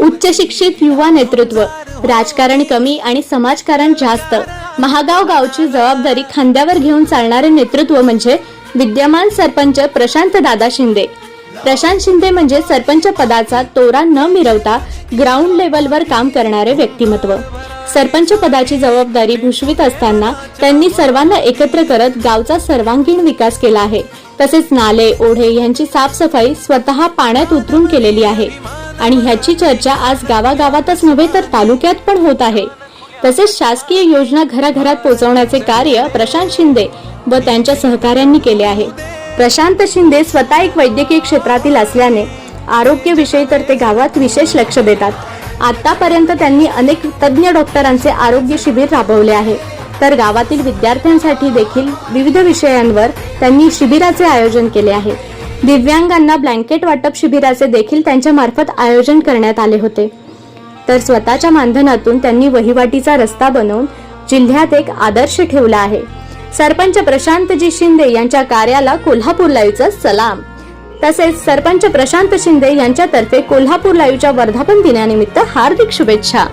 उच्च शिक्षित युवा नेतृत्व राजकारण कमी आणि समाजकारण जास्त. महागाव गावची जबाबदारी खांद्यावर घेऊन चालणारे नेतृत्व म्हणजे विद्यमान सरपंच प्रशांत दादा शिंदे. प्रशांत शिंदे म्हणजे सरपंच पदाचा तोरा न मिरवता ग्राउंड लेवलवर काम करणारे व्यक्तिमत्व. सरपंच पदाची जबाबदारी भूषवित असताना त्यांनी सर्वांना एकत्र करत गावचा सर्वांगीण विकास केला आहे. तसेच नाले ओढे यांची साफसफाई स्वतः पाण्यात उतरून केलेली आहे. आणि ह्याची चर्चा आज गावागावातच नव्हे तर तालुक्यात पण होत आहे. तसेच शासकीय योजना घराघरात पोहोचवण्याचे कार्य प्रशांत शिंदे व त्यांच्या सहकाऱ्यांनी केले आहे. प्रशांत शिंदे स्वतः एक वैद्यकीय क्षेत्रातील असल्याने आरोग्यविषयी तर ते गावात विशेष लक्ष देतात. आतापर्यंत त्यांनी अनेक तज्ज्ञ डॉक्टरांचे आरोग्य शिबिर राबवले आहे. तर गावातील विद्यार्थ्यांसाठी देखील विविध विषयांवर त्यांनी शिबिराचे आयोजन केले आहे. दिव्यांगांना ब्लँकेट वाटप शिबिराचे देखील त्यांच्या मार्फत आयोजन करण्यात आले होते. तर स्वतःच्या मानधनातून त्यांनी वहिवाटीचा रस्ता बनवून जिल्ह्यात एक आदर्श ठेवला आहे. सरपंच प्रशांतजी शिंदे यांच्या कार्याला कोल्हापूर लाईव्हचा सलाम. तसेच सरपंच प्रशांत शिंदे यांच्यातर्फे कोल्हापूर लाईव्हच्या वर्धापन दिनानिमित्त हार्दिक शुभेच्छा.